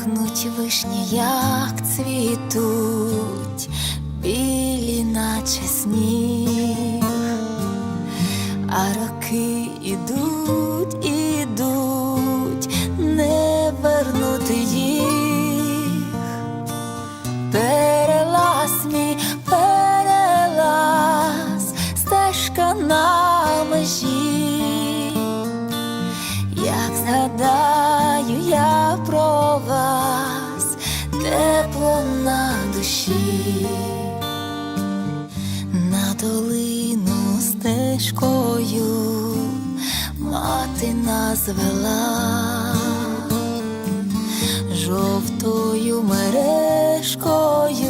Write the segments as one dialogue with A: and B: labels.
A: Пахнуть вишні, як цвітуть, білі, наче сніг, а роки ідуть, ідуть, не вернути їх. Перелаз мій, перелаз, стежка на межі. Як згадаю я про вас, душі, на долину стежкою мати нас вела жовтою мережкою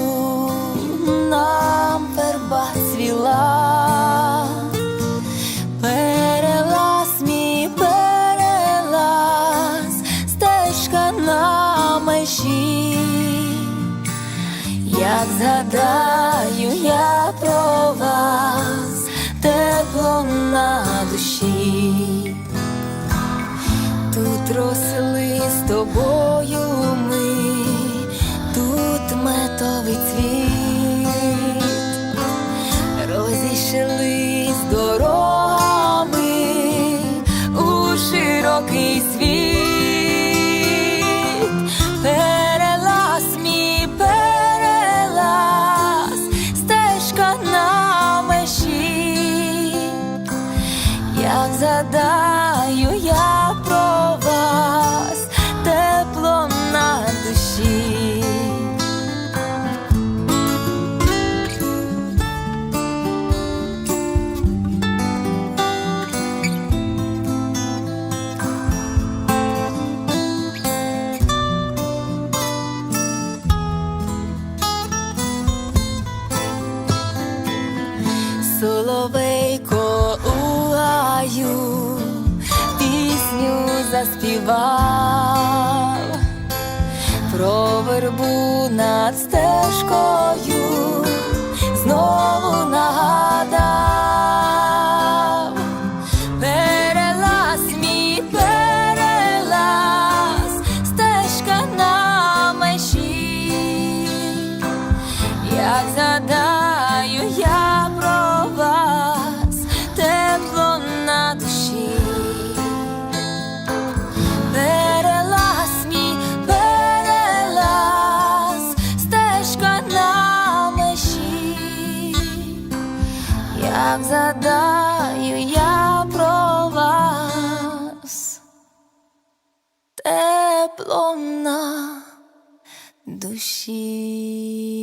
A: Як згадаю я про вас, тепло на душі. Тут росли з тобою ми, тут метовий цвіт, Як заспівав про вербу над стежкою знову нагадав перелаз мій перелаз, стежка на межі. Як згадаю я Як згадаю я про вас, тепло на душі.